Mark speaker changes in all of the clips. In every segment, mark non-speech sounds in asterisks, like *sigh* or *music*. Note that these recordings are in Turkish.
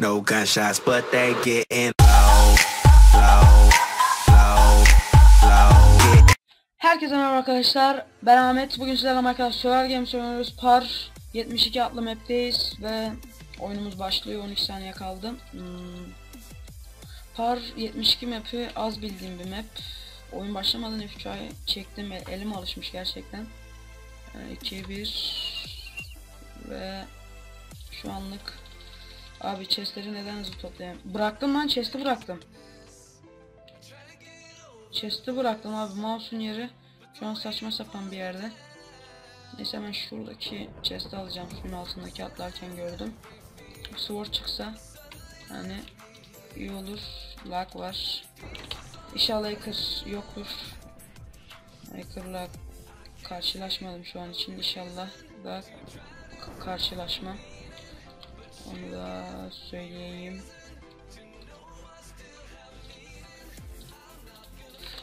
Speaker 1: No gunshots, but they getting low, low, low, low.
Speaker 2: Herkese merhaba arkadaşlar. Ben Ahmet. Bugün sizlerle arkadaşlar Survival Games oynuyoruz. Par 72 adlı map'teyiz ve oyunumuz başlıyor. 12 saniye kaldı. Hmm. Par 72 map'i az bildiğim bir map. Oyun başlamadan F3'ü çektim. El- Elim alışmış gerçekten. 2 1 ve şu anlık abi chestleri neden hızlı toplayayım? Bıraktım lan chest'i bıraktım. Chest'i bıraktım abi mouse'un yeri şu an saçma sapan bir yerde. Neyse hemen şuradaki chest'i alacağım suyun altındaki atlarken gördüm. Sword çıksa hani iyi olur. Lag var. İnşallah Hacker yoktur. Hacker'la karşılaşmadım şu an için inşallah da karşılaşmam. Onu da söyleyeyim.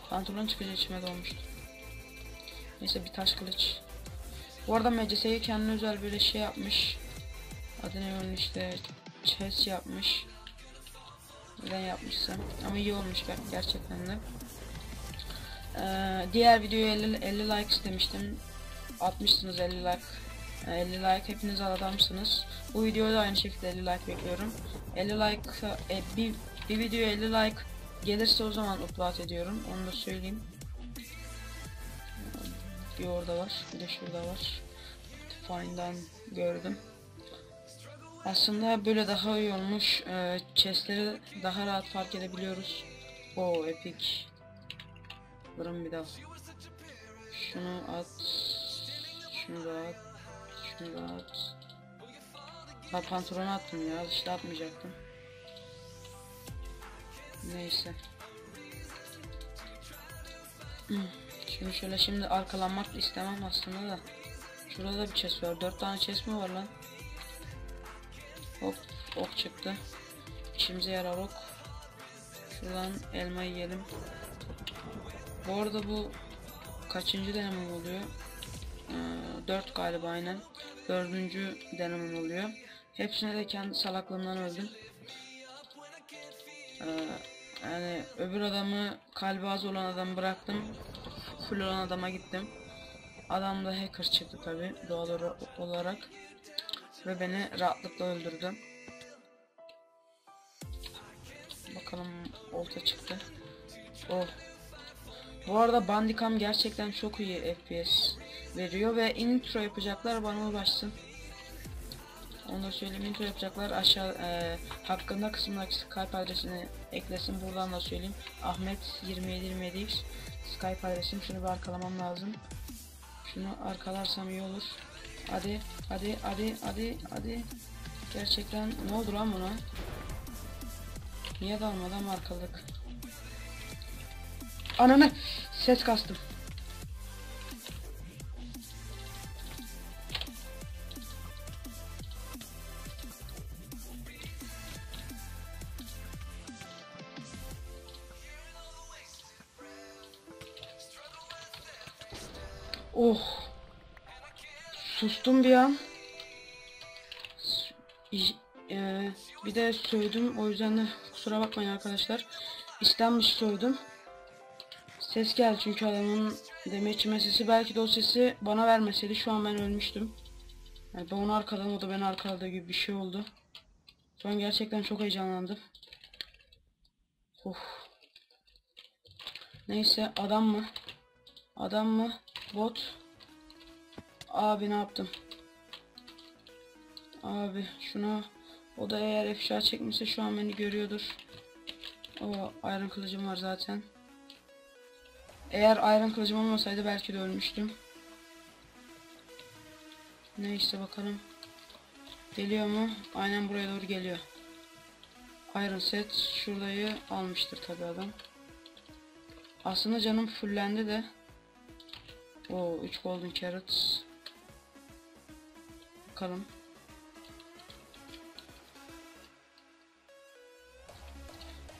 Speaker 2: Pantolon çıkınca içime dolmuştu. Neyse bir taş kılıç. Bu arada MCS'ye kendine özel böyle şey yapmış. Adı ne onun işte chest yapmış. Neden yapmışsam. Ama iyi olmuş ger- gerçekten de. Ee, diğer videoya 50, 50 like istemiştim. Atmışsınız 50 like. Ee, 50 like hepiniz adamsınız. Bu videoda da aynı şekilde 50 like bekliyorum. 50 like e, bir, bir videoya 50 like gelirse o zaman upload ediyorum. Onu da söyleyeyim. Bir orada var, bir de şurada var. Fine'dan gördüm. Aslında böyle daha iyi olmuş. Ee, chestleri daha rahat fark edebiliyoruz. O epic. Vurun bir daha. Şunu at. Şunu da at. Şunu da at. Ha pantolonu attım ya. İşte atmayacaktım. Neyse. *clears throat* Şimdi şöyle şimdi arkalanmak istemem aslında da. Şurada da bir chest var. Dört tane chest mi var lan? Hop ok çıktı. İşimize yarar ok. Şuradan elma yiyelim. Bu arada bu kaçıncı denemem oluyor? Ee, 4 galiba aynen. Dördüncü denemem oluyor. Hepsine de kendi salaklığımdan öldüm. Ee, yani öbür adamı kalbi az olan adamı bıraktım. Full olan adama gittim. Adam da hacker çıktı tabi doğal olarak. Ve beni rahatlıkla öldürdü. Bakalım olta çıktı. Oh. Bu arada Bandicam gerçekten çok iyi FPS veriyor ve intro yapacaklar bana ulaşsın. Onu da söyleyeyim intro yapacaklar aşağı e, hakkında kısımdaki Skype adresini eklesin buradan da söyleyeyim. Ahmet 2727x Skype adresim şunu bir arkalamam lazım. Şunu arkalarsam iyi olur. Hadi hadi hadi hadi hadi. Gerçekten ne oldu lan buna? Niye dalmadan markaladık? Ananı ses kastım. Oh. Sustum bir an. Eee, bir de soydum o yüzden de kusura bakmayın arkadaşlar. İstenmiş soydum. Ses geldi çünkü adamın deme içime sesi belki de o sesi bana vermeseydi şu an ben ölmüştüm. Yani ben onu arkaladım o da beni arkaladığı gibi bir şey oldu. Şu an gerçekten çok heyecanlandım. Of. Neyse adam mı? Adam mı? Bot. Abi ne yaptım? Abi şuna o da eğer ifşa çekmişse şu an beni görüyordur. O iron kılıcım var zaten. Eğer iron kılıcım olmasaydı belki de ölmüştüm. Neyse bakalım. Geliyor mu? Aynen buraya doğru geliyor. Iron set şurayı almıştır tabi adam. Aslında canım fullendi de. O 3 golden carrots. Bakalım.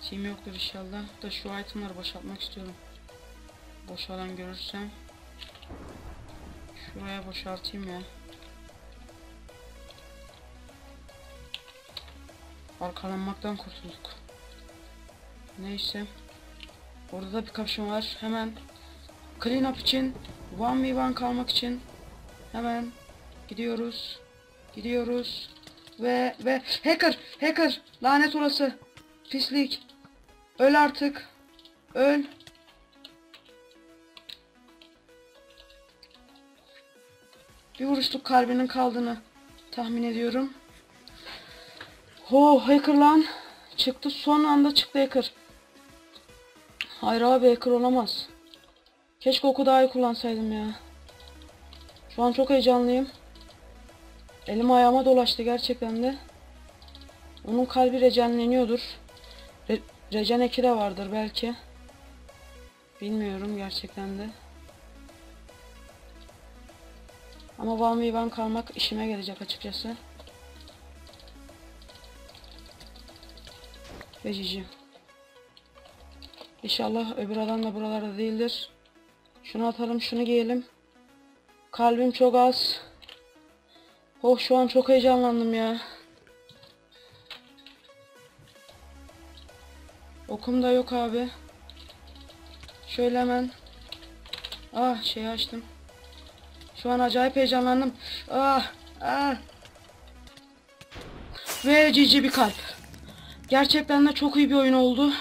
Speaker 2: Team yoktur inşallah. Da şu itemları boşaltmak istiyorum. Boş alan görürsem. Şuraya boşaltayım ya. Arkalanmaktan kurtulduk. Neyse. Orada da bir kapışma var. Hemen clean up için 1v1 kalmak için hemen gidiyoruz. Gidiyoruz. Ve ve hacker hacker lanet olası pislik öl artık öl bir vuruşluk kalbinin kaldığını tahmin ediyorum. Ho hacker lan çıktı son anda çıktı hacker. Hayır abi hacker olamaz. Keşke oku daha iyi kullansaydım ya. Şu an çok heyecanlıyım. Elim ayağıma dolaştı gerçekten de. Onun kalbi regenleniyordur. Re Regen eki de vardır belki. Bilmiyorum gerçekten de. Ama Van Van kalmak işime gelecek açıkçası. Ve cici. İnşallah öbür adam da buralarda değildir. Şunu atalım, şunu giyelim. Kalbim çok az. Oh şu an çok heyecanlandım ya. Okum da yok abi. Şöyle hemen. Ah şeyi açtım. Şu an acayip heyecanlandım. Ah ah. Ve cici bir kalp. Gerçekten de çok iyi bir oyun oldu.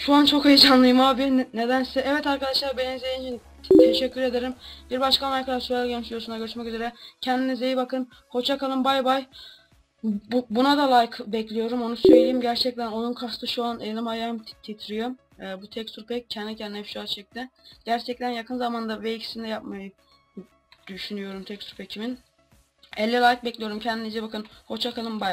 Speaker 2: Şu an çok heyecanlıyım abi. Ne- nedense. Evet arkadaşlar beni izlediğiniz için te- teşekkür ederim. Bir başka Survival Games videosuna görüşmek üzere. Kendinize iyi bakın. Hoşça kalın. Bay bay. Bu, buna da like bekliyorum. Onu söyleyeyim. Gerçekten onun kastı şu an elim ayağım tit- titriyor. Ee, bu texture pack kendi kendine ifşa çekti. Gerçekten yakın zamanda V2'sini de yapmayı düşünüyorum texture pack'imin. 50 like bekliyorum. Kendinize bakın. Hoşça kalın. Bay bay.